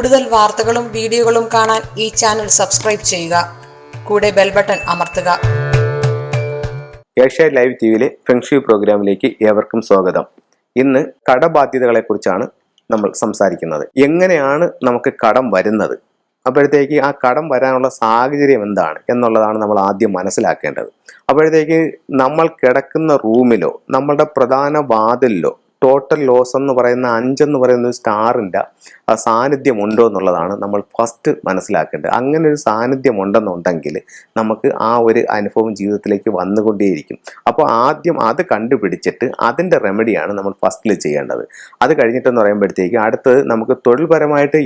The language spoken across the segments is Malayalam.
കൂടുതൽ വാർത്തകളും വീഡിയോകളും കാണാൻ ഈ ചാനൽ സബ്സ്ക്രൈബ് ചെയ്യുക. കൂടെ ബെൽ ബട്ടൺ അമർത്തുക. ഏഷ്യ ലൈവ് ടി വിയിലെ ഫെങ്ഷി പ്രോഗ്രാമിലേക്ക് ഏവർക്കും സ്വാഗതം. ഇന്ന് കടബാധ്യതകളെ കുറിച്ചാണ് നമ്മൾ സംസാരിക്കുന്നത്. എങ്ങനെയാണ് നമുക്ക് കടം വരുന്നത്? അപ്പോഴത്തേക്ക് ആ കടം വരാനുള്ള സാഹചര്യം എന്താണ് എന്നുള്ളതാണ് നമ്മൾ ആദ്യം മനസ്സിലാക്കേണ്ടത്. അപ്പോഴത്തേക്ക് നമ്മൾ കിടക്കുന്ന റൂമിലോ നമ്മളുടെ പ്രധാന വാതിലിലോ ടോട്ടൽ ലോസ് എന്ന് പറയുന്ന അഞ്ചെന്ന് പറയുന്ന സ്റ്റാറിന്റെ ആ സാന്നിധ്യം ഉണ്ടോ എന്നുള്ളതാണ് നമ്മൾ ഫസ്റ്റ് മനസ്സിലാക്കേണ്ടത്. അങ്ങനെ ഒരു സാന്നിധ്യം ഉണ്ടെന്നുണ്ടെങ്കിൽ നമുക്ക് ആ ഒരു അനുഭവം ജീവിതത്തിലേക്ക് വന്നുകൊണ്ടേയിരിക്കും. അപ്പോൾ ആദ്യം അത് കണ്ടുപിടിച്ചിട്ട് അതിന്റെ റെമഡിയാണ് നമ്മൾ ഫസ്റ്റിൽ ചെയ്യേണ്ടത്. അത് കഴിഞ്ഞിട്ടെന്ന് പറയുമ്പോഴത്തേക്ക് അടുത്തത് നമുക്ക് തൊഴിൽപരമായിട്ട്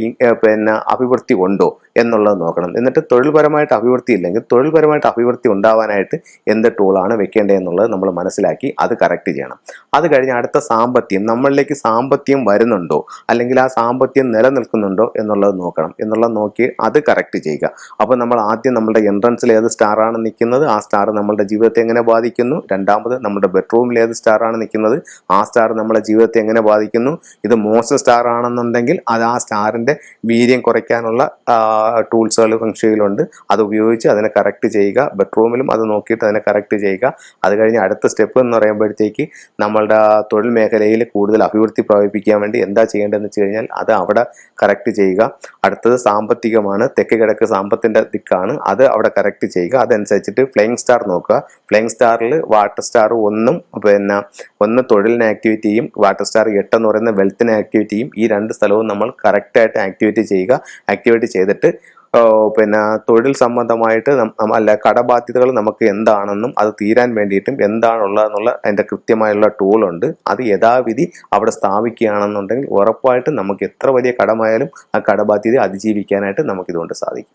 പിന്നെ അഭിവൃദ്ധി ഉണ്ടോ? എന്നുള്ളത് നോക്കണം. എന്നിട്ട് തൊഴിൽപരമായിട്ട് അഭിവൃദ്ധി ഇല്ലെങ്കിൽ തൊഴിൽപരമായിട്ട് അഭിവൃദ്ധി ഉണ്ടാവാനായിട്ട് എന്ത് ടൂളാണ് വെക്കേണ്ടതെന്നുള്ളത് നമ്മൾ മനസ്സിലാക്കി അത് കറക്റ്റ് ചെയ്യണം. അത് കഴിഞ്ഞ് അടുത്ത സാമ്പത്തികം നമ്മളിലേക്ക് സാമ്പത്തികം വരുന്നുണ്ടോ? അല്ലെങ്കിൽ ആ സാമ്പത്തികം നിലനിൽക്കുന്നുണ്ടോ എന്നുള്ളത് നോക്കണം. എന്നുള്ളത് നോക്കി അത് കറക്റ്റ് ചെയ്യുക. അപ്പോൾ നമ്മൾ ആദ്യം നമ്മുടെ എൻട്രൻസിൽ ഏത് സ്റ്റാറാണ് നിൽക്കുന്നത്? ആ സ്റ്റാർ നമ്മുടെ ജീവിതത്തെ എങ്ങനെ ബാധിക്കുന്നു? രണ്ടാമത് നമ്മുടെ ബെഡ്റൂമിൽ ഏത് സ്റ്റാറാണ് നിൽക്കുന്നത്? ആ സ്റ്റാർ നമ്മുടെ ജീവിതത്തെ എങ്ങനെ ബാധിക്കുന്നു? ഇത് മോശം സ്റ്റാർ ആണെന്നുണ്ടെങ്കിൽ അത് ആ സ്റ്റാറിന്റെ വീര്യം കുറയ്ക്കാനുള്ള ടൂൾസുകൾ ഫംഗ്ഷനിലുണ്ട് അത് ഉപയോഗിച്ച് അതിനെ കറക്റ്റ് ചെയ്യുക. ബെഡ്റൂമിലും അത് നോക്കിയിട്ട് അതിനെ കറക്റ്റ് ചെയ്യുക. അത് കഴിഞ്ഞ് അടുത്ത സ്റ്റെപ്പ് എന്ന് പറയുമ്പോഴത്തേക്ക് നമ്മളുടെ തൊഴിൽ മേഖലയിൽ കൂടുതൽ അഭിവൃദ്ധി പ്രാപിപ്പിക്കാൻ വേണ്ടി എന്താ ചെയ്യേണ്ടതെന്ന് വെച്ച് കഴിഞ്ഞാൽ അത് അവിടെ കറക്റ്റ് ചെയ്യുക. അടുത്തത് സാമ്പത്തികമാണ്. തെക്ക് കിഴക്ക് സാമ്പത്തിന്റെ ദിക്കാണ്. അത് അവിടെ കറക്റ്റ് ചെയ്യുക. അതനുസരിച്ചിട്ട് ഫ്ലൈങ് സ്റ്റാർ നോക്കുക. ഫ്ലൈങ് സ്റ്റാറിൽ വാട്ടർ സ്റ്റാർ ഒന്നും പിന്നെ ഒന്ന് തൊഴിലിന് ആക്ടിവിറ്റിയും വാട്ടർ സ്റ്റാർ എട്ട് എന്ന് പറയുന്ന വെൽത്തിന് ആക്ടിവിറ്റിയും ഈ രണ്ട് സ്ഥലവും നമ്മൾ കറക്റ്റായിട്ട് ആക്ടിവേറ്റ് ചെയ്യുക. ആക്ടിവേറ്റ് ചെയ്തിട്ട് പിന്നെ തൊഴിൽ സംബന്ധമായിട്ട് അല്ല കടബാധ്യതകൾ നമുക്ക് എന്താണെന്നും അത് തീരാൻ വേണ്ടിയിട്ടും എന്താണുള്ളതെന്നുള്ള അതിന്റെ കൃത്യമായുള്ള ടൂളുണ്ട്. അത് യഥാവിധി അവിടെ സ്ഥാപിക്കുകയാണെന്നുണ്ടെങ്കിൽ ഉറപ്പായിട്ടും നമുക്ക് എത്ര വലിയ കടമായാലും ആ കടബാധ്യത അതിജീവിക്കാനായിട്ട് നമുക്കിതുകൊണ്ട് സാധിക്കും.